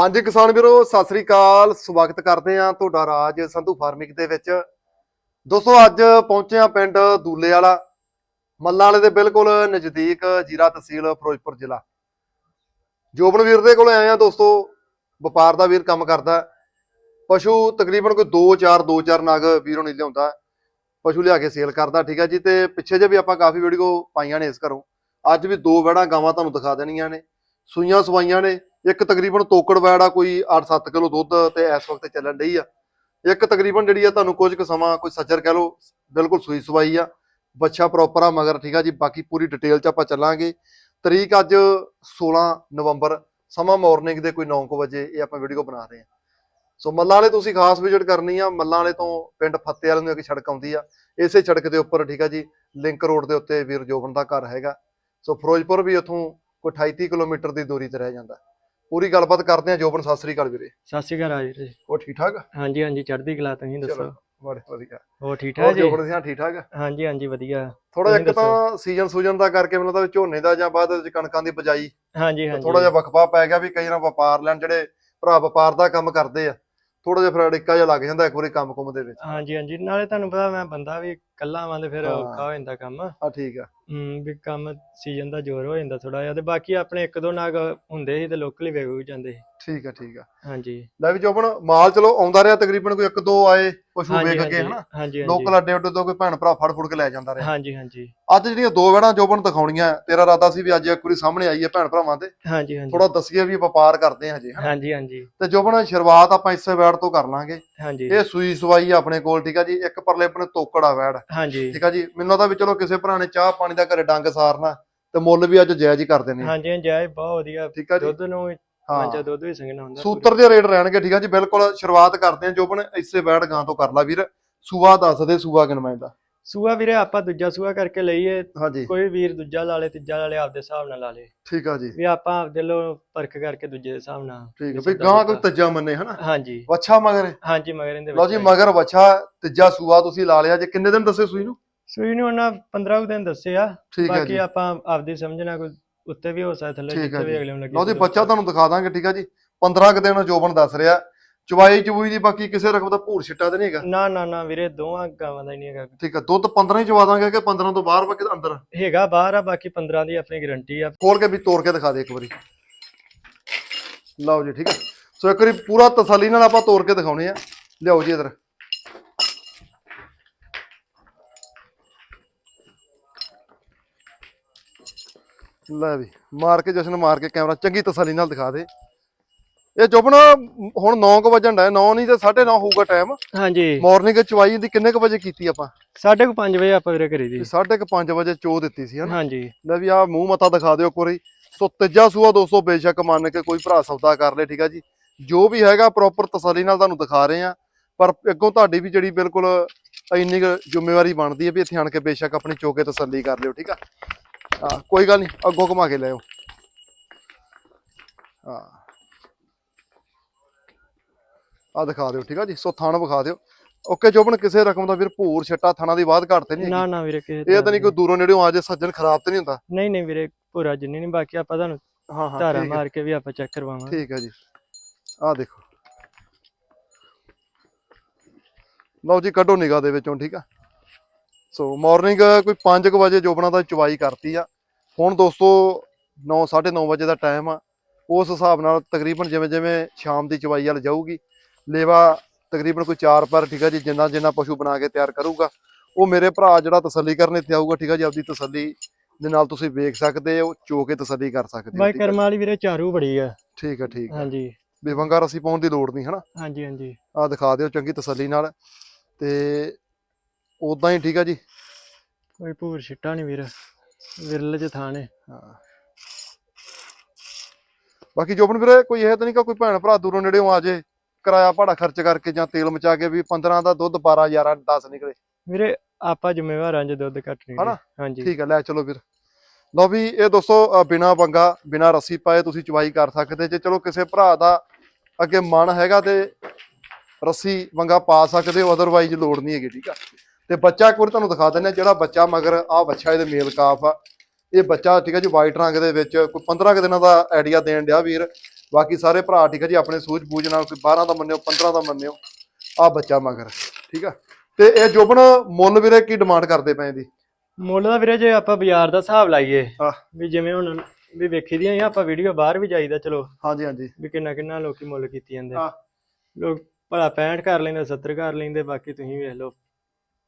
ਹਾਂਜੀ ਕਿਸਾਨ ਵੀਰੋ, ਸਤਿ ਸ੍ਰੀ ਅਕਾਲ। ਸਵਾਗਤ ਕਰਦੇ ਆ ਤੁਹਾਡਾ ਰਾਜ ਸੰਧੂ ਫਾਰਮਿੰਗ ਦੇ ਵਿੱਚ। ਦੋਸਤੋ, ਅੱਜ ਪਹੁੰਚੇ ਆ ਪਿੰਡ ਦੂਲੇ ਵਾਲਾ ਮੱਲਾਂ ਵਾਲੇ ਦੇ ਬਿਲਕੁਲ ਨਜ਼ਦੀਕ ਜੀਰਾ ਤਹਿਸੀਲ ਫਿਰੋਜ਼ਪੁਰ ਜ਼ਿਲ੍ਹਾ। ਜੋਬਨ ਵੀਰ ਦੇ ਕੋਲ ਆਏ ਆ ਦੋਸਤੋ। ਵਪਾਰ ਦਾ ਵੀਰ ਕੰਮ ਕਰਦਾ ਪਸ਼ੂ ਤਕਰੀਬਨ ਕੋਈ 2-4 2-4 ਨਗ ਵੀਰੋਂ ਨਹੀਂ ਲਿਆਉਂਦਾ ਪਸ਼ੂ ਲਿਆ ਕੇ ਸੇਲ ਕਰਦਾ, ਠੀਕ ਹੈ ਜੀ। ਤੇ ਪਿੱਛੇ ਜੇ ਵੀ ਆਪਾਂ ਕਾਫੀ ਵੀਡੀਓ ਪਾਈਆਂ ਨੇ ਇਸ ਘਰੋਂ। ਅੱਜ ਵੀ ਦੋ ਵੜਾ ਗਾਵਾਂ ਤੁਹਾਨੂੰ ਦਿਖਾ ਦੇਣੀਆਂ ਨੇ। ਸੂਈਆਂ ਸਵਾਈਆਂ ਨੇ। ਇੱਕ ਤਕਰੀਬਨ ਤੋਕੜ ਵੈੜ ਆ, ਕੋਈ 8-7 ਕਿਲੋ ਦੁੱਧ ਤੇ ਇਸ ਵਕਤ ਚੱਲਣ ਡਈ ਆ। ਇੱਕ ਤਕਰੀਬਨ ਜਿਹੜੀ ਆ, ਤੁਹਾਨੂੰ ਕੁਝ ਕੁ ਸਮਾਂ ਕੋਈ ਸੱਜਰ ਕਹਿ ਲਓ, ਬਿਲਕੁਲ ਸੂਈ ਸਵਾਈ ਆ। ਬੱਚਾ ਪ੍ਰੋਪਰ ਆ, ਮਗਰ ਠੀਕ ਆ ਜੀ, ਬਾਕੀ ਪੂਰੀ ਡਿਟੇਲ ਚ ਆਪਾਂ ਚੱਲਾਂਗੇ। ਤਰੀਕ ਅੱਜ 16 ਨਵੰਬਰ, ਸਮਾਂ ਮਾਰਨਿੰਗ ਦੇ ਕੋਈ 9 ਵਜੇ, ਇਹ ਆਪਾਂ ਵੀਡੀਓ ਬਣਾ ਰਹੇ ਹਾਂ ਸੋ ਮੱਲਾਂ ਵਾਲੇ ਤੁਸੀਂ ਖਾਸ ਵਿਜ਼ਿਟ ਕਰਨੀ ਆ, ਮੱਲਾਂ ਵਾਲੇ ਤੋਂ ਪਿੰਡ ਫੱਤੇ ਵਾਲੇ ਨੂੰ ਇੱਕ ਸੜਕ ਆਉਂਦੀ ਆ। ਇਸੇ ਸੜਕ ਦੇ ਉੱਪਰ, ਠੀਕ ਆ ਜੀ ਲਿੰਕ ਰੋਡ ਦੇ ਉੱਤੇ ਵੀਰ ਜੋਬਨ ਦਾ ਘਰ ਹੈਗਾ। ਸੋ ਫਿਰੋਜ਼ਪੁਰ ਵੀ ਉੱਥੋਂ ਕੋਈ 28 ਕਿਲੋਮੀਟਰ ਦੀ ਦੂਰੀ ਤੇ ਰਹਿ ਜਾਂਦਾ। ਪੂਰੀ ਗੱਲਬਾਤ ਕਰਦੇ ਆ ਜੋਬਨ ਸਤਿ ਸ੍ਰੀ ਅਕਾਲ ਵੀਰੇ। ਸਤਿ ਸ਼੍ਰੀ ਅਕਾਲ ਰਾਜ। ਜੀ ਉਹ ਠੀਕ ਠਾਕ? ਹਾਂਜੀ ਹਾਂਜੀ ਚੜ੍ਹਦੀ ਕਲਾ ਤੁਸੀਂ ਦੱਸੋ? ਬੜੇ ਵਧੀਆ। ਹੋਰ ਠੀਕ ਠਾਕ ਜੀ ਜੋਬਨ ਸਿਆਂ ਠੀਕ ਠਾਕ? ਹਾਂਜੀ ਹਾਂਜੀ ਵਧੀਆ। ਥੋੜਾ ਇੱਕ ਤਾਂ ਸੀਜ਼ਨ ਸੂਜਨ ਦਾ ਕਰਕੇ ਮੈਨੂੰ ਤਾਂ ਝੋਨੇ ਦਾ ਜਾਂ ਬਾਅਦ ਵਿੱਚ ਕਣਕਾਂ ਦੀ ਬਜਾਈ ਹਾਂਜੀ ਹਾਂਜੀ। ਥੋੜਾ ਜਿਹਾ ਵਕਫਾ ਪੈ ਗਿਆ ਵੀ ਕਈ ਨਾ ਵਪਾਰ ਲੈਣ ਜਿਹੜੇ ਭਰਾ ਵਪਾਰ ਦਾ ਕੰਮ ਕਰਦੇ ਆ ਥੋੜਾ ਜਿਹਾ ਫਿਰ ਅੜਿੱਕਾ ਜਿਹਾ ਲੱਗ ਜਾਂਦਾ ਇੱਕ ਵਾਰੀ ਕੰਮ ਕੁਮ ਦੇ ਵਿੱਚ। ਹਾਂਜੀ ਹਾਂਜੀ। ਨਾਲੇ ਤੁਹਾਨੂੰ ਪਤਾ ਮੈਂ ਬੰਦਾ ਵੀ ਇਕੱਲਾ ਵਾਂ ਤੇ ਫਿਰ ਹਾਂ। ਔਖਾ ਹੋ ਜਾਂਦਾ ਕੰਮ। ਆ ਠੀਕ ਆ। ਹੂੰ ਵੀ ਕੰਮ ਸੀਜ਼ਨ ਦਾ ਜ਼ੋਰ ਹੋ ਜਾਂਦਾ ਥੋੜਾ ਜਿਹਾ ਤੇ ਬਾਕੀ ਆਪਣੇ ਇੱਕ ਦੋ ਨਾਗ ਹੁੰਦੇ ਸੀ ਤੇ ਲੋਕਲੀ ਵੇਚ ਵੀ ਜਾਂਦੇ ਸੀ। ਠੀਕ ਆ ਠੀਕ ਆ। ਹਾਂਜੀ। ਲੈ ਵੀ ਜੋਬਨ ਮਾਲ ਚਲੋ ਆਉਂਦਾ ਰਿਹਾ ਤਕਰੀਬਨ ਕੋਈ ਇੱਕ ਦੋ ਆਏ ਪਸ਼ੂ ਹਾਂਜੀ ਵੇਖ ਕੇ ਹਾਂਜੀ। ਹਨਾ? ਹਾਂਜੀ ਲੋਕਲ ਅੱਡੇ ਅੱਡੇ ਤੋਂ ਕੋਈ ਭੈਣ ਭਰਾ ਫੜ ਫੁੜ ਕੇ ਲੈ ਜਾਂਦਾ ਰਿਹਾ। ਹਾਂਜੀ ਹਾਂਜੀ। ਅੱਜ ਜਿਹੜੀਆਂ ਦੋ ਵੜਾਂ ਜੋਬਨ ਦਿਖਾਉਣੀਆਂ ਤੇਰਾ ਇਰਾਦਾ ਸੀ ਵੀ ਅੱਜ ਇੱਕ ਵਾਰੀ ਸਾਹਮਣੇ ਆਈ ਹੈ ਭੈਣ ਭਰਾਵਾਂ ਦੇ ਹਾਂਜੀ ਹਾਂਜੀ। ਥੋੜਾ ਦੱਸੀਏ ਵੀ ਵਪਾਰ ਕਰਦੇ ਆ ਹਜੇ ਹਨਾ? ਹਾਂਜੀ ਹਾਂਜੀ। ਤੇ ਜੋਬਨ ਸ਼ੁਰੂਆਤ ਆਪਾਂ ਇਸੇ ਵੈੜ ਤੋਂ ਕਰ ਲਾਂਗੇ। ਹਾਂਜੀ। ਇਹ ਸੂਈ ਸਵਾਈ ਆਪਣੇ ਕੋਲ ਠੀਕ ਆ ਜੀ? ਇੱਕ ਪਰਲੇ ਆਪਣੇ ਤੋਕੜਾ ਵੈੜ। ਹਾਂਜੀ। ਠੀਕ ਆ ਜੀ? ਮੈਨੂੰ ਲੱਗਦਾ ਵੀ ਚਲੋ ਕਿਸੇ ਭਰਾ ਨੇ ਚਾਹ ਪਾਣੀ ਦਾ ਘਰੇ ਡੰਗ ਸਾਰਨਾ ਤੇ ਮੁੱਲ ਵੀ ਅੱਜ ਜਾਇਜ਼ ਹੀ ਕਰ ਦੇਣੇ। ਹਾਂਜੀ ਜਾਇ ਬਹੁਤ ਵਧੀਆ। ਠੀਕ ਆ ਜੀ? ਦੁੱਧ ਨੂੰ ਹਾਂ। ਦੁੱਧ ਵੀ ਸੰਗਣਾ ਹੁੰਦਾ। ਸੂਤਰ ਦੇ ਰੇਟ ਰਹਿਣਗੇ ਠੀਕ ਆ ਜੀ? ਬਿਲਕੁਲ ਸ਼ੁਰੂਆਤ ਕਰਦੇ ਆ। ਜੋਬਨ ਇਸੇ ਵੈੜ ਗਾਂ ਤੋਂ ਕਰ ਲਾ ਵੀਰ। ਸੂਆ ਦੱਸ ਦੇ ਸੂਆ ਕਿਨਵੇਂ ਦਾ ਸੂਆ ਵੀਰੇ ਆਪਾਂ ਦੂਜਾ ਸੂਆ ਕਰਕੇ ਲਈਏ। ਹਾਂਜੀ। ਕੋਈ ਵੀਰ ਦੂਜਾ ਲਾ ਲੇ ਤੀਜਾ ਲਾ ਲੇ ਆਪਦੇ ਹਿਸਾਬ ਨਾਲ ਲਾ ਲੇ। ਠੀਕ ਆ ਜੀ। ਵੀ ਆਪਾਂ ਆਪਦੇ ਲੋ ਪਰਖ ਕਰਕੇ ਦੂਜੇ ਦੇ ਹਿਸਾਬ ਨਾਲ ਠੀਕ ਆ ਵੀ ਗਾਂ ਕੋਈ। ਤੱਜਾ ਮੰਨੇ ਹਨਾ? ਹਾਂਜੀ। ਵੱਛਾ ਮਗਰ। ਹਾਂਜੀ ਮਗਰ ਇਹਦੇ ਲਓ ਜੀ ਮਗਰ ਵੱਛਾ ਤੀਜਾ ਸੂਆ ਤੁਸੀਂ ਲਾ ਲਿਆ। ਜੇ ਕਿੰਨੇ ਦਿਨ ਦੱਸੇ ਸੂਈ ਨੂੰ? ਸੂਈ ਨੂੰ ਉਹਨਾਂ 15 ਕੁ ਦਿਨ ਦੱਸੇ ਆ। ਬਾਕੀ ਆਪਾਂ ਆਪਦੀ ਸਮਝਣਾ ਕੋਈ ਉੱਤੇ ਵੀ ਹੋ ਸਕਦਾ ਥੱਲੇ ਜਿੱਥੇ ਵੀ। ਅਗਲੇ ਨੂੰ ਲੱਗੇ ਲਓ ਜੀ ਬੱਚਾ ਤੁਹਾਨੂੰ ਦਿਖਾ ਦਾਂਗੇ ਠੀਕ ਆ ਜੀ। 15 ਕੁ ਦਿਨ ਜੋਬਨ ਦੱਸ ਰਿਹਾ। ਚਵਾਈ ਚਬੂਈ ਦੀ ਬਾਕੀ ਕਿਸੇ ਰਕਮ ਦਾ ਭੂਰ ਛਿੱਟਾ ਤੇ ਨਹੀਂ ਹੈਗਾ? ਨਾ ਨਾ ਨਾ ਵੀਰੇ ਦੋਵਾਂ ਗਾਵਾਂ ਦਾ ਹੀ ਨਹੀਂ ਹੈਗਾ। ਠੀਕ ਆ ਦੁੱਧ 15 ਹੀ ਚਵਾ ਦਾਂਗੇ ਕਿ 15 ਤੋਂ ਬਾਹਰ ਬਾਕੀ ਅੰਦਰ? ਹੈਗਾ ਬਾਹਰ ਆ ਬਾਕੀ 15 ਦੀ ਆਪਣੀ ਗਾਰੰਟੀ ਆ। ਖੋਲ ਕੇ ਵੀ ਤੋੜ ਕੇ ਦਿਖਾ ਦੇ ਇੱਕ ਵਾਰੀ। ਲਓ ਜੀ ਠੀਕ ਆ। ਸੋ ਇੱਕ ਵਾਰੀ ਪੂਰਾ ਤਸੱਲੀ ਨਾਲ ਆਪਾਂ ਤੋੜ ਕੇ ਦਿਖਾਉਣੇ ਆ। ਲਿਆਓ ਜੀ ਇਧਰ। ਲੈ ਵੀ ਮਾਰ ਕੇ ਜਸ਼ਨ ਮਾਰ ਕੇ ਕੈਮਰਾ ਚੰਗੀ ਤਸੱਲੀ ਨਾਲ ਦਿਖਾ ਦੇ। ਇਹ ਜੁਬਨ ਹੁਣ 9:00 ਵਜਣ ਦਾ 9 ਨਹੀਂ ਤੇ 9:30 ਹੋਊਗਾ ਟਾਈਮ ਹਾਂਜੀ। ਮਾਰਨਿੰਗ ਚਵਾਈ ਦੀ ਕਿੰਨੇ ਕੁ ਵਜੇ ਕੀਤੀ ਆਪਾਂ? ਸਾਢੇ ਕੁ ਪੰਜ ਵਜੇ ਆਪਾਂ ਵੀਰੇ ਕਰੀ ਦੀ। 5:30 ਵਜੇ ਚੋ ਦਿੱਤੀ ਸੀ ਹਨਾ? ਹਾਂਜੀ। ਲੈ ਵੀ ਆ ਮੂੰਹ ਮੱਥਾ ਦਿਖਾ ਦਿਓ ਇੱਕ ਵਾਰੀ। ਸੋ ਤੀਜਾ ਸੂਆ ਦੋਸਤੋ ਬੇਸ਼ੱਕ ਮੰਨ ਕੇ ਕੋਈ ਭਰਾ ਸੌਦਾ ਕਰ ਲੇ ਠੀਕ ਆ ਜੀ? ਜੋ ਵੀ ਹੈਗਾ ਪ੍ਰੋਪਰ ਤਸੱਲੀ ਨਾਲ ਤੁਹਾਨੂੰ ਦਿਖਾ ਰਹੇ ਆ। ਪਰ ਅੱਗੋਂ ਤੁਹਾਡੀ ਵੀ ਜਿਹੜੀ ਬਿਲਕੁਲ ਇੰਨੀ ਜ਼ਿੰਮੇਵਾਰੀ ਬਣਦੀ ਹੈ ਵੀ ਇੱਥੇ ਆਣ ਕੇ ਬੇਸ਼ੱਕ ਆਪਣੀ ਚੋਕੇ ਤਸੱਲੀ ਕਰ ਲਿਓ ਠੀਕ ਆ? ਕੋਈ ਗੱਲ ਨਹੀਂ ਅੱਗੋਂ ਘੁਮਾ ਕੇ ਲਿਆਓ ਹਾਂ। ਆ ਦਿਖਾ ਦਿਓ ਠੀਕ ਆ ਜੀ? ਸੋ ਥਣ ਵਿਖਾ ਦਿਓ। ਓਕੇ ਜੋਬਨ ਕਿਸੇ ਰਕਮ ਦਾ ਵੀਰ ਭੂਰ ਛੱਟਾ ਥਣਾ ਦੀ ਬਾਤ ਘੱਟ ਤੇ ਨਹੀਂ ਨਾ ਨਾ ਵੀਰੇ ਕਿਸੇ ਇਹ ਤਾਂ ਨਹੀਂ ਕੋਈ ਦੂਰੋਂ ਨੇੜਿਓਂ ਆ ਜੇ ਸੱਜਣ ਖਰਾਬ ਤੇ ਨਹੀਂ ਹੁੰਦਾ? ਨਹੀਂ ਨਹੀਂ ਵੀਰੇ ਪੂਰਾ ਜਿੰਨੀ ਨਹੀਂ ਬਾਕੀ ਆਪਾਂ ਤੁਹਾਨੂੰ ਹਾਂ ਹਾਂ ਧਾਰਾ ਮਾਰ ਕੇ ਵੀ ਆਪਾਂ ਚੈੱਕ ਕਰਵਾਵਾਂਗੇ। ਠੀਕ ਹੈ ਜੀ। ਆਹ ਦੇਖੋ। ਲਓ ਜੀ ਕੱਢੋ ਨਿਗਾਹ ਦੇ ਵਿੱਚੋਂ ਠੀਕ ਆ? ਸੋ ਮਾਰਨਿੰਗ ਕੋਈ 5:00 ਵਜੇ ਜੋਬਣਾ ਦਾ ਚਵਾਈ ਕਰਤੀ ਆ। ਹੁਣ ਦੋਸਤੋ 9 9:30 ਵਜੇ ਦਾ ਟਾਈਮ ਆ। ਉਸ ਹਿਸਾਬ ਨਾਲ ਤਕਰੀਬਨ ਜਿਵੇਂ ਜਿਵੇਂ ਸ਼ਾਮ ਦੀ ਚਵਾਈ ਵੱਲ ਜਾਊਗੀ ਲੇਵਾ ਤਕਰੀਬਨ ਕੋਈ 4 ਪਰ ਠੀਕ ਆ ਜੀ ਜਿੰਨਾ ਜਿੰਨਾ ਪਸ਼ੂ ਬਣਾ ਕੇ ਤਿਆਰ ਕਰੂਗਾ। ਉਹ ਮੇਰੇ ਭਰਾ ਜਿਹੜਾ ਤਸੱਲੀ ਕਰਨ ਇੱਥੇ ਆਊਗਾ ਠੀਕ ਆ ਜੀ ਆਪਦੀ ਤਸੱਲੀ ਦੇ ਨਾਲ ਤੁਸੀਂ ਵੇਖ ਸਕਦੇ ਹੋ ਚੋ ਕੇ ਤਸੱਲੀ ਕਰ ਸਕਦੇ ਹੋ ਬਾਈ? ਕਰਮ ਵਾਲੀ ਵੀਰੇ ਚਾਰੂ ਬੜੀ ਆ। ਠੀਕ ਆ ਠੀਕ ਆ। ਹਾਂਜੀ। ਵੀ ਵੰਗਾ ਰਸੀ ਪਾਉਣ ਦੀ ਲੋੜ ਨਹੀਂ ਹਨਾ? ਹਾਂਜੀ ਹਾਂਜੀ। ਆ ਦਿਖਾ ਦਿਓ ਚੰਗੀ ਤਸੱਲੀ ਨਾਲ। ਤੇ ਉਦਾਂ ਹੀ ਠੀਕ ਆ ਜੀ। ਕੋਈ ਭੂਰ ਛਿੱਟਾ ਨਹੀਂ ਵੀਰ। ਵਿਰਲੇ ਚ ਥਾਣੇ ਹਾਂ। ਬਾਕੀ ਜੋਬਨ ਵੀਰੇ ਕੋਈ ਇਹ ਤਾਂ ਨਹੀਂ ਕਿ ਕੋਈ ਭੈਣ ਭਰਾ ਦੂਰੋਂ ਨੇੜੇੋਂ ਆ ਜੇ। ਕਿਰਾਇਆ ਭਾੜਾ ਖਰਚ ਕਰਕੇ ਜਾਂ ਤੇਲ ਮਚਾ ਕੇ ਵੀ 15 ਦਾ ਦੁੱਧ 12 11 10 ਨਿਕਲੇ। ਵੀਰੇ ਆਪਾਂ ਜ਼ਿੰਮੇਵਾਰਾਂ ਜੇ ਦੁੱਧ ਘੱਟ ਹਨਾ? ਹਾਂਜੀ। ਠੀਕ ਆ ਲੈ ਚਲੋ ਵੀਰ। ਲਓ ਵੀ ਇਹ ਦੋਸਤੋ ਬਿਨਾ ਬੰਗਾ ਬਿਨਾ ਰੱਸੀ ਪਾਏ ਤੁਸੀਂ ਚਵਾਈ ਕਰ ਸਕਦੇ ਜੇ। ਚਲੋ ਕਿਸੇ ਭਰਾ ਦਾ ਅੱਗੇ ਮਨ ਹੈਗਾ ਤੇ ਰੱਸੀ ਵੰਗਾ ਪਾ ਸਕਦੇ ਹੋ ਅਦਰਵਾਈਜ਼ ਲੋੜ ਨਹੀਂ ਹੈਗੀ ਠੀਕ ਆ। ਤੇ ਬੱਚਾ ਇੱਕ ਵਾਰੀ ਤੁਹਾਨੂੰ ਦਿਖਾ ਦਿੰਦੇ ਹਾਂ ਜਿਹੜਾ ਬੱਚਾ ਮਗਰ ਆ ਬੱਚਾ ਇਹਦੇ ਮੇਲ ਕਾਫ ਆ। ਇਹ ਬੱਚਾ ਠੀਕ ਆ ਜੀ ਵਾਈਟ ਰੰਗ ਦੇ ਵਿੱਚ ਕੋਈ 15 ਕੁ ਦਿਨਾਂ ਦਾ ਆਈਡੀਆ ਦੇਣ ਡਿਆ ਵੀਰ। ਬਾਕੀ ਸਾਰੇ ਭਰਾ ਠੀਕ ਹੈ ਜੀ ਆਪਣੇ ਸੂਝ ਬੂਝ ਨਾਲ ਕੋਈ 12 ਦਾ ਮੰਨਿਓ 15 ਦਾ ਮੰਨਿਓ ਆ ਬੱਚਾ ਮਗਰ ਠੀਕ ਆ। ਤੇ ਇਹ ਜੋਬਨ ਮੁੱਲ ਵੀਰੇ ਕੀ ਡਿਮਾਂਡ ਕਰਦੇ ਪਏ ਦੀ ਮੁੱਲ ਦਾ ਵੀਰੇ ਜੇ ਆਪਾਂ ਬਾਜ਼ਾਰ ਦਾ ਹਿਸਾਬ ਲਾਈਏ। ਵੀ ਜਿਵੇਂ ਹੁਣ ਵੀ ਵੇਖੀ ਦੀਆਂ ਆ, ਆਪਾਂ ਵੀਡੀਓ ਬਾਹਰ ਵੀ ਜਾਈਦਾ ਚਲੋ। ਹਾਂਜੀ ਹਾਂਜੀ। ਵੀ ਕਿੰਨਾ ਕਿੰਨਾ ਲੋਕੀ ਮੁੱਲ ਕੀਤੀ ਜਾਂਦੇ। ਲੋਕ ਭਲਾ 65 ਕਰ ਲੈਂਦੇ 70 ਕਰ ਲੈਂਦੇ ਬਾਕੀ ਤੁਸੀਂ ਵੇਖ ਲਓ।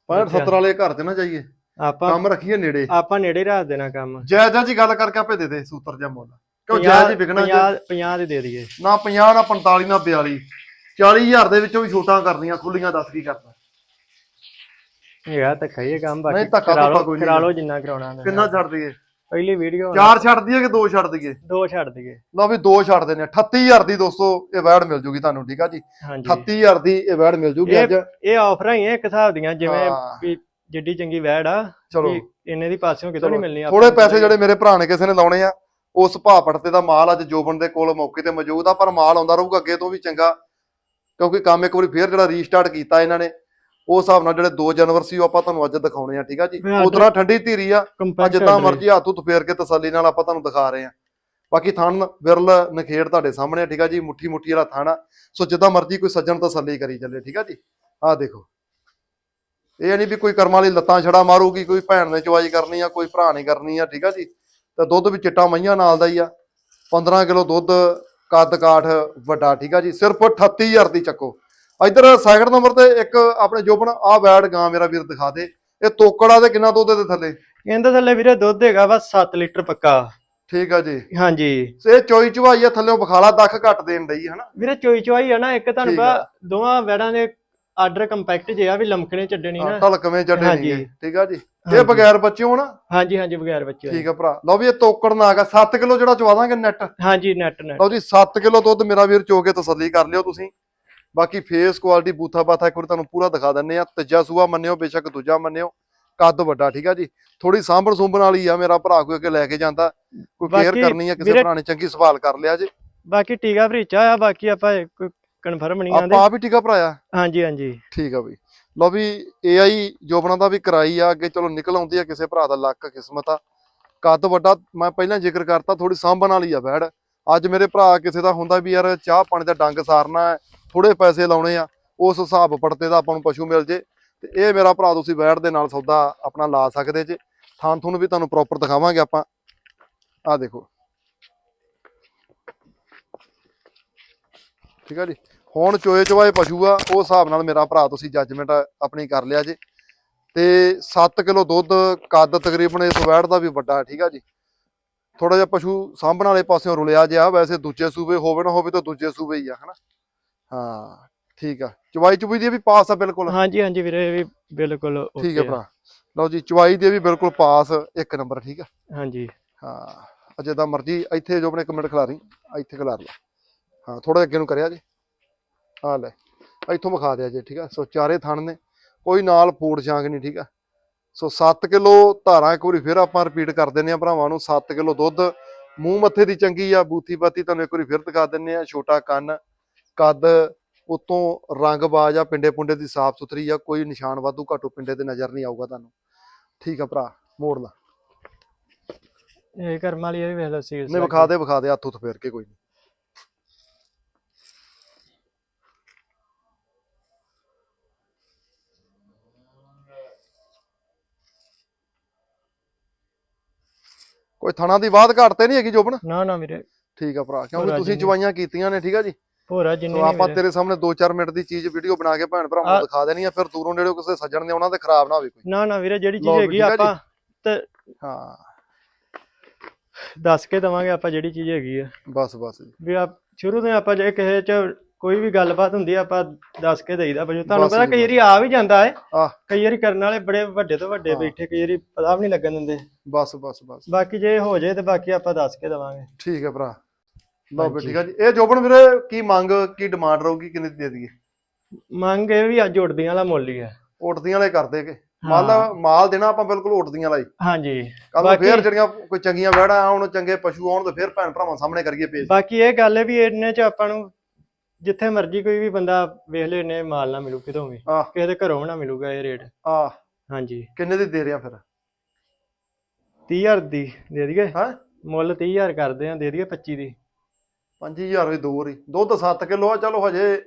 65 70 ਵਾਲੇ ਘਰ ਤੇ ਨਾ ਜਾਈਏ। ਆਪਾਂ ਕੰਮ ਰੱਖੀਏ ਨੇੜੇ। ਆਪਾਂ ਨੇੜੇ ਰੱਖ ਦੇਣਾ ਕੰਮ। ਜਾਇਜ਼ਾ ਜੀ ਗੱਲ ਕਰਕੇ ਆਪੇ ਦੇ ਦੇ ਸੂਤਰ ਜਾਂ ਮੁੱਲ। ਕਿਉਂ ਜਾਇਜ਼ ਹੀ ਵਿਕਣਾ ਜੇ? 50 50 ਦੇ ਦੇ ਦਈਏ। ਨਾ 50 ਨਾ 45 ਨਾ 42 40000 ਦੇ ਵਿੱਚੋਂ ਵੀ ਛੋਟਾਂ ਕਰਨੀਆਂ ਖੁੱਲੀਆਂ ਦੱਸ ਕੀ ਕਰਦਾ ਹੈਗਾ ਤਾਂ ਖਾਈਏ ਕੰਮ ਬਾਕੀ ਨਹੀਂ, ਧੱਕਾ ਕਰਾ ਧੁੱਕਾ ਲਓ ਕੋਈ ਨਹੀਂ। ਕਰਾ ਲਓ ਜਿੰਨਾ ਕਰਾਉਣਾ ਹੁੰਦਾ। ਕਿੰਨਾ ਛੱਡ ਦਈਏ? ਪਹਿਲੀ ਵੀਡੀਓ ਚਾਰ ਛੱਡ ਦਈਏ ਕਿ ਦੋ ਛੱਡ ਦਈਏ? ਦੋ ਛੱਡ ਦਈਏ। ਲਓ ਵੀ ਦੋ ਛੱਡ ਦਿੰਦੇ ਆ। 38000 ਦੀ ਦੋਸਤੋ ਇਹ ਵੈੜ ਮਿਲ ਜੂਗੀ ਤੁਹਾਨੂੰ ਠੀਕ ਆ ਜੀ? ਹਾਂਜੀ। 38000 ਦੀ ਇਹ ਵੈੜ ਮਿਲ ਜੂਗੀ ਅੱਜ। ਇਹ ਆਫਰਾਂ ਹੀ ਇੱਕ ਹਿਸਾਬ ਦੀਆਂ ਜਿਵੇਂ ਹਾਂ। ਵੀ ਜਿੱਡੀ ਚੰਗੀ ਵੈੜ ਆ ਚਲੋ। ਵੀ ਇੰਨੇ ਦੀ ਪਾਸਿਓਂ ਕਿਤੋਂ ਨਹੀਂ ਮਿਲਣੀ ਆਪਾਂ ਥੋੜੇ ਨੂੰ। ਪੈਸੇ ਜਿਹੜੇ ਮੇਰੇ ਭਰਾ ਨੇ ਕਿਸੇ ਨੇ ਲਾਉਣੇ ਆ ਉਸ ਭਾਅ ਪੜਤੇ ਦਾ ਮਾਲ ਅੱਜ ਜੋਬਨ ਦੇ ਕੋਲ ਮੌਕੇ ਤੇ ਮੌਜੂਦ ਆ ਪਰ ਮਾਲ ਆਉਂਦਾ ਰਹੂਗਾ ਅੱਗੇ ਤੋਂ ਵੀ ਚੰਗਾ ਕਿਉਂਕਿ ਕੰਮ ਇੱਕ ਵਾਰੀ ਫੇਰ ਜਿਹੜਾ ਰੀਸਟਾਰਟ ਕੀਤਾ ਇਹਨਾਂ ਨੇ ਉਸ ਹਿਸਾਬ ਨਾਲ ਜਿਹੜੇ ਦੋ ਜਾਨਵਰ ਸੀ ਉਹ ਆਪਾਂ ਤੁਹਾਨੂੰ ਅੱਜ ਦਿਖਾਉਣੇ ਆ ਠੀਕ ਆ ਜੀ? ਉਤਰਾ ਠੰਡੀ ਧੀਰੀ ਆ ਜਿੱਦਾਂ ਮਰਜ਼ੀ ਹੱਥ ਹੁੱਥ ਫੇਰ ਕੇ ਤਸੱਲੀ ਨਾਲ ਆਪਾਂ ਤੁਹਾਨੂੰ ਦਿਖਾ ਰਹੇ ਆ। ਬਾਕੀ ਥਣ ਵਿਰਲ ਨਖੇੜ ਤੁਹਾਡੇ ਸਾਹਮਣੇ ਆ, ਠੀਕ ਆ ਜੀ? ਮੁੱਠੀ ਮੁੱਠੀ ਵਾਲਾ ਥਣ ਸੋ ਜਿੱਦਾਂ ਮਰਜ਼ੀ ਕੋਈ ਸੱਜਣ ਤਸੱਲੀ ਕਰੀ ਚੱਲੇ ਠੀਕ ਆ ਜੀ? ਆਹ ਦੇਖੋ। ਇਹ ਨਹੀਂ ਵੀ ਕੋਈ ਕਰਮਾਂ ਵਾਲੀ ਲੱਤਾਂ ਛੜਾ ਮਾਰੂਗੀ ਕੋਈ ਭੈਣ ਨੇ ਚਵਾਈ ਕਰਨੀ ਆ ਕੋਈ ਭਰਾ ਨੇ ਕਰਨੀ ਆ ਠੀਕ ਆ ਜੀ? ਤੇ ਦੁੱਧ ਵੀ ਚਿੱਟਾ ਮਈਆਂ ਨਾਲ ਦਾ ਹੀ ਆ। 15 ਕਿਲੋ ਦੁੱਧ ਕੱਦ ਕਾਠ ਵੱਡਾ ਠੀਕ ਆ ਜੀ। ਸਿਰਫ 38000 ਦੀ ਚੱਕੋ। ਇਧਰ ਸੈਕਿੰਡ ਨੰਬਰ ਤੇ ਇੱਕ ਆਪਣੇ ਜੋਬਨ ਆ ਬੈਡ ਗਾਂ ਮੇਰਾ ਵੀਰ ਦਿਖਾ ਦੇ। ਇਹ ਤੋਕੜਾ ਦੇ ਕਿੰਨਾ ਦੁੱਧ ਦੇ ਥੱਲੇ? ਇਹਦੇ ਥੱਲੇ ਵੀਰੇ ਦੁੱਧ ਹੈਗਾ ਵਾ 7 ਲੀਟਰ ਪੱਕਾ। ਠੀਕ ਆ ਜੀ। ਹਾਂਜੀ। ਇਹ ਚੋਈ ਚਵਾਈ ਆ ਥੱਲੇ ਬਖਾਲਾ ਦੱਖ ਘੱਟ ਦੇਣ ਡਈ ਹਨਾ? ਵੀਰੇ ਚੋਈ ਚੋਈ ਆ ਨਾ ਇੱਕ ਤੁਹਾਨੂੰ ਪਤਾ ਦੋਵਾਂ ਵੈੜਾਂ ਦੇ ਆਰਡਰ ਕੰਪੈਕਟ ਜੇ ਆ ਵੀ ਲਮਕਣੇ ਛੱਡਣੀ ਨਾ ਢਲਕਵੇਂ ਚੱਡੇ। ਨਹੀਂ ਠੀਕ ਆ ਜੀ। ਇਹ। ਬਗੈਰ ਬੱਚੇ ਹੋਣਾ ਹਾਂਜੀ ਹਾਂਜੀ ਬਗੈਰ ਬੱਚੇ ਠੀਕ ਆ ਭਰਾ। ਲਓ ਵੀ ਇਹ ਤੋਕੜ ਨਾ ਆਗਾ 7 ਕਿਲੋ ਜਿਹੜਾ ਚਵਾ ਦਾਂਗੇ ਨੈਟ ਹਾਂਜੀ ਨੈਟ ਨੈਟ ਲਓ ਜੀ 7 ਕਿਲੋ ਦੁੱਧ ਮੇਰਾ ਵੀਰ ਚੋ ਕੇ ਤਸੱਲੀ ਕਰ ਲਿਓ ਤੁਸੀਂ। ਬਾਕੀ ਫੇਸ ਕੁਆਲਿਟੀ ਬੂਥਾ ਬਾਥਾ ਇੱਕ ਵਾਰ ਤੁਹਾਨੂੰ ਪੂਰਾ ਦਿਖਾ ਦਿੰਨੇ ਆ। ਤੀਜਾ ਸੂਆ ਮੰਨਿਓ ਬੇਸ਼ੱਕ ਦੂਜਾ ਮੰਨਿਓ। ਕੱਦ ਵੱਡਾ ਠੀਕ ਆ ਜੀ। ਥੋੜੀ ਸਾਂਭਣ ਸੁੰਭਣ ਵਾਲੀ ਆ ਮੇਰਾ ਭਰਾ ਕੋਈ ਅੱਗੇ ਲੈ ਕੇ ਜਾਂਦਾ। ਕੋਈ ਕੇਅਰ ਕਰਨੀ ਆ ਕਿਸੇ ਭਰਾ ਨੇ ਚੰਗੀ ਸਵਾਲ ਕਰ ਲਿਆ ਜੀ। ਬਾਕੀ ਟੀਕਾ ਭਰੀਚਾ ਆ ਬਾਕੀ ਆਪਾਂ ਕਨਫਰਮ ਨਹੀਂ ਆਂਦੇ। ਆਪਾਂ ਆਪ ਹੀ ਟੀਕਾ ਭਰਾਇਆ। ਹਾਂਜੀ ਹਾਂਜੀ। ਠੀਕ ਆ ਬਈ। ਲਓ ਵੀ ਏਆਈ ਜੋਬਨਾਂ ਦਾ ਵੀ ਕਰਾਈ ਆ, ਅੱਗੇ ਚਲੋ ਨਿਕਲ ਆਉਂਦੀ ਆ ਕਿਸੇ ਭਰਾ ਦਾ ਲੱਕ, ਕਿਸਮਤ ਆ। ਕੱਦ ਵੱਡਾ ਮੈਂ ਪਹਿਲਾਂ ਜ਼ਿਕਰ ਕਰਤਾ ਥੋੜੀ ਸਾਂਭਣ ਵਾਲੀ ਆ ਬੈੜ। ਅੱਜ ਮੇਰੇ ਭਰਾ ਕਿਸੇ ਦਾ ਹੁੰਦਾ ਵੀ ਯਾਰ ਚਾਹ ਪਾਣੀ ਦਾ ਡੰਗ ਸਾਰਨਾ ਹੈ ਥੋੜੇ ਪੈਸੇ ਲਾਉਣੇ ਆ, ਉਸ ਹਿਸਾਬ ਪੜਤੇ ਦਾ ਆਪਾਂ ਨੂੰ ਪਸ਼ੂ ਮਿਲ ਜੇ। ਤੇ ਇਹ ਮੇਰਾ ਭਰਾ ਤੁਸੀਂ ਬੈੜ ਦੇ ਨਾਲ ਸੌਦਾ ਆਪਣਾ ਲਾ ਸਕਦੇ ਜੇ। ਥਾਂ ਥੁਣ ਵੀ ਤੁਹਾਨੂੰ ਪ੍ਰੋਪਰ ਦਿਖਾਵਾਂਗੇ ਆਪਾਂ। ਆ ਦੇਖੋ। ਠੀਕ ਆ ਜੀ। ਹੁਣ ਚੋਏ ਚਵਾਏ ਪਸ਼ੂ ਆ ਉਹ ਹਿਸਾਬ ਨਾਲ ਮੇਰਾ ਭਰਾ ਤੁਸੀਂ ਜੱਜਮੈਂਟ ਆਪਣੀ ਕਰ ਲਿਆ ਜੇ। ਤੇ 7 ਕਿਲੋ ਦੁੱਧ ਕੱਦ ਤਕਰੀਬਨ ਇਸ ਵੈੜ ਦਾ ਵੀ ਵੱਡਾ ਠੀਕ ਆ ਜੀ। ਥੋੜਾ ਜਿਹਾ ਪਸ਼ੂ ਸਾਂਭਣ ਵਾਲੇ ਪਾਸਿਓਂ ਰੁਲਿਆ ਜਿਹਾ ਵੈਸੇ ਦੂਜੇ ਸੂਬੇ ਹੋਵੇ ਨਾ ਹੋਵੇ ਤਾਂ ਦੂਜੇ ਸੂਬੇ ਹੀ ਆ ਹਨਾ। ਹਾਂ ਠੀਕ ਆ। ਚਵਾਈ ਚੁਬਈ ਦੀ ਵੀ ਪਾਸ ਆ ਬਿਲਕੁਲ? ਹਾਂਜੀ ਹਾਂਜੀ ਵੀਰੇ ਇਹ ਵੀ ਬਿਲਕੁਲ ਠੀਕ ਹੈ ਆ। ਭਰਾ। ਲਓ ਜੀ ਚਵਾਈ ਦੀ ਵੀ ਬਿਲਕੁਲ ਪਾਸ ਇੱਕ ਨੰਬਰ ਠੀਕ ਆ। ਹਾਂਜੀ। ਹਾਂ ਅਜੇ ਦਾ ਮਰਜ਼ੀ ਇੱਥੇ ਜੋ ਆਪਣੇ ਕਮੈਂਟ ਖਿਲਾ ਰਹੀ ਇੱਥੇ ਖਿਲਾ ਲਾ। ਹਾਂ ਥੋੜਾ ਅੱਗੇ ਨੂੰ ਕਰਿਆ ਜੀ। ਆ ਲੈ ਇੱਥੋਂ ਵਿਖਾ ਦਿਆ ਜੀ ਠੀਕ ਆ? ਸੋ ਚਾਰੇ ਥਣ ਨੇ ਕੋਈ ਨਾਲ ਫੂਡ ਛਾਂਗ ਨਹੀਂ ਠੀਕ ਆ? ਸੋ 7 ਕਿਲੋ ਧਾਰਾਂ ਇੱਕ ਵਾਰੀ ਫਿਰ ਆਪਾਂ ਰਿਪੀਟ ਕਰ ਦਿੰਨੇ ਆ ਭਰਾਵਾਂ ਨੂੰ 7 ਕਿਲੋ ਦੁੱਧ। ਮੂੰਹ ਮੱਥੇ ਦੀ ਚੰਗੀ ਆ ਬੂਥੀ ਬਾਤੀ ਤੁਹਾਨੂੰ ਇੱਕ ਵਾਰੀ ਫਿਰ ਦਿਖਾ ਦਿੰਨੇ ਆ ਛੋਟਾ ਕੰਨ ਕੱਦ ਉਤੋਂ ਰੰਗ ਬਾਜ ਆ ਪਿੰਡੇ ਪੁੰਡੇ ਦੀ ਸਾਫ਼ ਸੁਥਰੀ ਆ ਕੋਈ ਨਿਸ਼ਾਨ ਵਾਧੂ ਘਾਟੂ ਪਿੰਡੇ ਤੇ ਨਜ਼ਰ ਨਹੀਂ ਆਊਗਾ ਤੁਹਾਨੂੰ। ਠੀਕ ਆ ਭਰਾ ਮੋੜ ਲਾ। ਇਹ ਕਰਮ ਵਾਲੀ ਇਹ ਵੇਖ ਲਓ ਸੀਰੀਅਸ ਨਹੀਂ ਵਿਖਾ ਦੇ ਵਿਖਾ ਦੇ ਹੱਥ ਉੱਤ ਫੇਰ ਕੇ ਕੋਈ ਨਹੀਂ ਕੋਈ ਥਣਾ ਦੀ ਬਾਤ ਘਾਟ ਤੇ ਨਹੀਂ ਹੈਗੀ ਜੋਬਨ? ਨਾ ਨਾ ਵੀਰੇ। ਠੀਕ ਆ ਭਰਾ ਕਿਉਂਕਿ ਤੁਸੀਂ ਚਵਾਈਆਂ ਕੀਤੀਆਂ ਨੇ ਠੀਕ ਆ ਜੀ? ਭੋਰਾ ਸੋ ਜਿੰਨੇ ਆਪਾਂ ਨੇ ਤੇਰੇ ਸਾਹਮਣੇ 2-4 ਮਿੰਟ ਦੀ ਚੀਜ਼ ਵੀਡੀਓ ਬਣਾ ਕੇ ਭੈਣ ਭਰਾਵਾਂ ਨੂੰ ਦਿਖਾ ਦੇਣੀ ਆ ਫਿਰ ਦੂਰੋਂ ਨੇੜਿਓਂ ਕਿਸੇ ਸੱਜਣ ਨੇ ਉਹਨਾਂ ਦੇ ਖਰਾਬ ਨਾ ਹੋਵੇ ਕੋਈ। ਨਾ ਨਾ ਵੀਰੇ ਜਿਹੜੀ ਚੀਜ਼ ਹੈਗੀ। ਆਪਾਂ ਤੇ ਹਾਂ। ਦੱਸ ਕੇ ਦਵਾਂਗੇ ਆਪਾਂ ਜਿਹੜੀ ਚੀਜ਼ ਹੈਗੀ ਆ। ਬਸ ਬਸ ਜੀ। ਵੀ ਆ ਸ਼ੁਰੂ ਤੋਂ ਆਪਾਂ ਜੇ ਕਿਸੇ ਚ ਕੋਈ ਵੀ ਗੱਲਬਾਤ ਹੁੰਦੀ ਆ ਆਪਾਂ ਦੱਸ ਕੇ ਦੇਈਦਾ ਪਰ ਤੁਹਾਨੂੰ ਪਤਾ ਕਈ ਵਾਰੀ ਆ ਵੀ ਜਾਂਦਾ ਹੈ ਕਈ ਵਾਰੀ ਕਰਨ ਵਾਲੇ ਬੜੇ ਵੱਡੇ ਤੋਂ ਵੱਡੇ ਹਾਂ। ਬੈਠੇ ਕਈ ਵਾਰੀ ਪਤਾ ਵੀ ਨਹੀਂ ਲੱਗਣ ਦਿੰਦੇ। ਬਸ ਬਸ ਬਸ। ਬਾਕੀ ਜੇ ਹੋ ਜੇ ਤੇ ਬਾਕੀ ਆਪਾਂ ਦੱਸ ਕੇ ਦਵਾਂਗੇ। ਠੀਕ ਹੈ ਭਰਾ। ਲਓ ਹਾਂਜੀ। ਠੀਕ ਆ ਜੀ ਇਹ ਜੋਬਨ ਵੀਰੇ ਕੀ ਮੰਗ ਕੀ ਡਿਮਾਂਡ ਰਹੂਗੀ ਕਿੰਨੀ ਦੀ ਦੇ ਦਈਏ? ਮੰਗ ਇਹ ਵੀ ਅੱਜ ਉੱਡਦੀਆਂ ਵਾਲਾ ਮੁੱਲ ਹੀ ਆ। ਉੱਠਦੀਆਂ ਵਾਲੇ ਕਰ ਦੇਗੇ। ਮਾਲ ਹਾਂ। ਮਾਲ ਦੇਣਾ ਆਪਾਂ ਬਿਲਕੁਲ ਉੱਠਦੀਆਂ ਵਾਲਾ ਹੀ। ਹਾਂਜੀ। ਕੱਲ ਫੇਰ ਜਿਹੜੀਆਂ ਕੋਈ ਚੰਗੀਆਂ ਵਹਿੜਾਂ ਆਉਣ ਚੰਗੇ ਪਸ਼ੂ ਆਉਣ ਤੇ ਫੇਰ ਭੈਣ ਭਰਾਵਾਂ ਸਾਹਮਣੇ ਕਰੀਏ ਪੇਜ ਬਾਕੀ ਇਹ ਗੱਲ ਹੈ ਵੀ ਇੰਨੇ ਚ ਆਪਾਂ ਨੂੰ ਜਿੱਥੇ ਮਰਜ਼ੀ ਕੋਈ ਵੀ ਬੰਦਾ ਵੇਖ ਲੇ ਇੰਨੇ ਮਾਲ ਨਾ ਮਿਲੂ ਕਿਤੋਂ ਵੀ। ਕਿਸੇ ਦੇ ਘਰੋਂ ਨਾ ਮਿਲੂਗਾ ਇਹ ਰੇਟ। ਆ ਹਾਂਜੀ। ਕਿੰਨੇ ਦੀ ਦੇ ਰਿਆ ਫਿਰ? 30000 ਦੀ ਦੇ ਦਈਏ। ਹੈ? ਮੁੱਲ 30000 ਕਰਦੇ ਆ ਦੇ ਦਈਏ 25 ਦੀ। 5000 ਵੀ ਦੋ ਰੀ ਦੁੱਧ 7 ਕਿਲੋ ਆ ਚਲੋ ਹਜੇ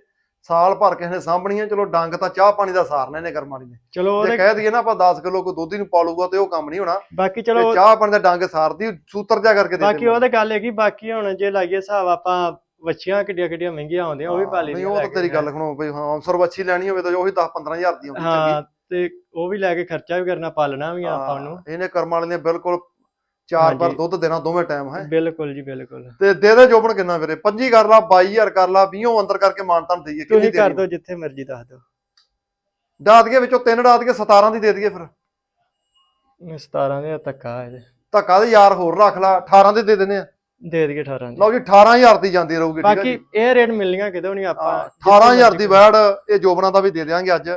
ਸਾਲ ਭਰ ਕਿਸੇ ਨੇ ਸਾਂਭਣੀਆਂ ਚਲੋ ਡੰਗ ਤਾਂ ਚਾਹ ਪਾਣੀ ਦਾ ਸਾਰਨੇ ਨੇ ਕਰਮ ਵਾਲੀ ਨੇ। ਚਲੋ ਜੇ ਕਹਿ ਦਈਏ ਨਾ ਆਪਾਂ 10 ਕਿਲੋ ਕੋ ਦੁੱਧ ਹੀ ਨੂੰ ਪਾਲੂਗਾ ਤੇ ਉਹ ਕੰਮ ਨਹੀਂ ਹੋਣਾ। ਬਾਕੀ ਚਲੋ ਚਾਹ ਪਾਣੀ ਦਾ ਡੰਗ ਸਾਰਦੀ ਸੂਤਰ ਜਾ ਕਰਕੇ ਦੇ ਬਾਕੀ। ਉਹਦੇ ਗੱਲ ਹੈਗੀ ਬਾਕੀ ਹੁਣ ਜੇ ਲਾਈਏ ਹਿਸਾਬ ਆਪਾਂ ਵੱਛੀਆਂ ਕਿੱਡੀਆਂ ਕਿੱਡੀਆਂ ਮਹਿੰਗੀਆਂ ਆਉਂਦੀਆਂ ਉਹ ਵੀ ਪਾ ਲਈ ਨਹੀਂ ਉਹ ਤਾਂ ਤੇਰੀ ਗੱਲ ਸੁਣੋ ਬਈ ਹਾਂ ਸਰਵੱਛੀ ਲੈਣੀ ਹੋਵੇ ਤਾਂ ਉਹੀ 10 15000 ਦੀ ਆਉਂਦੀ ਹਾਂ ਤੇ ਉਹ ਵੀ ਲੈ ਕੇ ਖਰਚਾ ਵੀ ਕਰਨਾ ਪਾਲਣਾ ਵੀ ਆਪਾਂ ਨੂੰ। ਇਹਨੇ ਕਰਮ ਵਾਲੇ ਨੇ ਬਿਲਕੁਲ ਚਾਰ ਪਰ। ਦੁੱਧ ਦੇਣਾ ਦੋਵੇਂ ਟਾਈਮ ਹੈ। ਬਿਲਕੁਲ ਜੀ ਬਿਲਕੁਲ। ਤੇ ਦੇ ਦੇ ਜੋਬਨ ਕਿੰਨਾ ਵੀਰੇ? 25 ਕਰ ਲਾ 22000 ਕਰ ਲਾ 20 ਅੰਦਰ ਕਰਕੇ ਮਾਨਤਾਨ ਦਈਏ ਤੁਸੀਂ ਕਰ? ਦਿਓ ਜਿੱਥੇ ਮਰਜ਼ੀ ਦੱਸ ਦਿਓ। ਕੇ ਵਿੱਚੋਂ ਤਿੰਨ ਡਾਤ ਕੇ 17 ਦੀ ਦੇ ਦਈਏ ਫਿਰ। ਮੈਂ 17 ਦੇ ਧੱਕਾ ਹੈ ਧੱਕਾ ਦੇ ਯਾਰ ਹੋਰ ਰੱਖ ਲਾ 18 ਦੇ ਦੇ ਦਿੰਦੇ ਆ। ਦੇ ਦਈਏ 18 ਦੀ ਲਓ ਜੀ 18000 ਦੀ ਜਾਂਦੀ ਰਹੂਗੀ ਠੀਕ ਹੈ ਬਾਕੀ ਜੀ। ਇਹ ਰੇਟ ਮਿਲਣੀਆਂ ਕਿਦੋਂ ਨਹੀਂ ਆਪਾਂ ਹਾਂ, ਜਿੱਥੇ 18000 ਮਰਜ਼ੀ ਦੀ ਵੈੜ ਇਹ ਜੋਬਨਾਂ ਦਾ ਵੀ ਦੇ ਦਿਆਂਗੇ ਅੱਜ।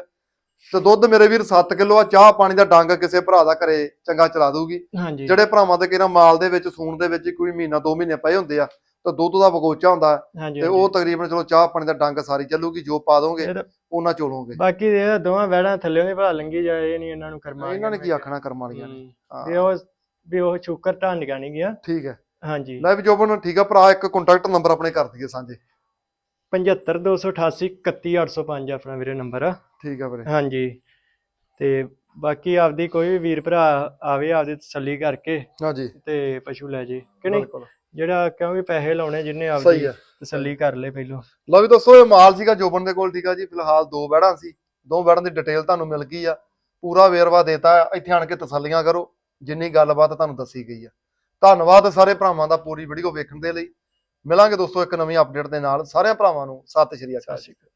ਤੇ ਦੁੱਧ ਮੇਰੇ ਵੀਰ 7 ਕਿਲੋ ਆ ਚਾਹ ਪਾਣੀ ਦਾ ਡੰਗ ਕਿਸੇ ਭਰਾ ਦਾ ਘਰੇ ਚੰਗਾ ਚਲਾ ਦੂਗੀ ਹਾਂਜੀ। ਜਿਹੜੇ ਭਰਾਵਾਂ ਦੇ ਕਿਹੜਾ ਮਾਲ ਦੇ ਵਿੱਚ ਸੂਣ ਦੇ ਵਿੱਚ ਕੋਈ ਮਹੀਨਾ 2 ਮਹੀਨੇ ਪਏ ਹੁੰਦੇ ਆ ਤਾਂ ਦੁੱਧ ਦਾ ਬਗੋਚਾ ਹੁੰਦਾ। ਹਾਂਜੀ ਤੇ ਉਹ ਤਕਰੀਬਨ ਚਲੋ ਚਾਹ ਪਾਣੀ ਦਾ ਡੰਗ ਸਾਰੀ ਚੱਲੂਗੀ ਜੋ ਪਾ ਦੋਗੇ ਇਹ ਤਾਂ- ਉਹਨਾਂ ਚੋਲੋਗੇ। ਬਾਕੀ ਇਹ ਦੋਵਾਂ ਵੈੜਾਂ ਥੱਲੇ ਨਹੀਂ ਭਰਾ ਲੰਗੀ ਜਾਏ ਇਹ ਨਹੀਂ ਇਹਨਾਂ ਨੂੰ ਕਰਮਾ ਇਹਨਾਂ ਨੇ ਕੀ ਆਖਣਾ ਕਰਮ ਵਾਲੀਆਂ ਨੇ। ਹਾਂ, ਉਹ ਵੀ ਉਹ ਸ਼ੁਕਰ ਢਾਂਡੀਆਂ ਨਹੀਂ ਗਿਆ। ਠੀਕ ਹੈ। ਹਾਂਜੀ। ਲੈ ਵੀ ਜੋਬਨ ਠੀਕ ਆ ਭਰਾ ਇੱਕ ਕੰਟੈਕਟ ਨੰਬਰ ਆਪਣੇ ਕਰ ਦਈਏ ਸਾਂਝੇ। 75288 31805 ਆਪਣਾ ਵੀਰੇ ਨੰਬਰ। ਆ ਠੀਕ ਆ ਵੀਰੇ। ਹਾਂਜੀ। ਤੇ ਬਾਕੀ ਆਪਦੀ ਕੋਈ ਵੀ ਵੀਰ ਭਰਾ ਆਵੇ ਆਪਦੀ ਤਸੱਲੀ ਕਰਕੇ ਹਾਂਜੀ। ਤੇ ਪਸ਼ੂ ਲੈ ਜੇ ਕਿ ਨਹੀਂ? ਬਿਲਕੁਲ। ਜਿਹੜਾ ਕਿਉਂਕਿ ਪੈਸੇ ਲਾਉਣੇ ਜਿੰਨੇ ਸਹੀ ਆਪਦੀ ਆ। ਤਸੱਲੀ ਕਰ ਲੇ ਪਹਿਲੋਂ। ਲਓ ਵੀ ਦੋਸਤੋ ਇਹ ਮਾਲ ਸੀਗਾ ਜੋਬਨ ਦੇ ਕੋਲ ਠੀਕ ਆ ਜੀ। ਫਿਲਹਾਲ ਦੋ ਬੈੜਾਂ ਸੀ। ਦੋ ਬੈੜਾਂ ਦੀ ਡਿਟੇਲ ਤੁਹਾਨੂੰ ਮਿਲ ਗਈ ਆ। ਪੂਰਾ ਵੇਰਵਾ ਦੇਤਾ ਇੱਥੇ ਆਣ ਕੇ ਤਸੱਲੀਆਂ ਕਰੋ। ਜਿੰਨੀ ਗੱਲਬਾਤ ਤੁਹਾਨੂੰ ਦੱਸੀ ਗਈ ਆ। ਧੰਨਵਾਦ ਸਾਰੇ ਭਰਾਵਾਂ ਦਾ ਪੂਰੀ ਵੀਡੀਓ ਵੇਖਣ ਦੇ ਲਈ। ਮਿਲਾਂਗੇ ਦੋਸਤੋ ਇੱਕ ਨਵੀਂ ਅਪਡੇਟ ਦੇ ਨਾਲ। ਸਾਰਿਆਂ ਭਰਾਵਾਂ ਨੂੰ ਸਤਿ ਸ਼੍ਰੀ ਅਕਾਲ ਸਤਿ ਸ਼੍ਰੀ ਅਕਾਲ।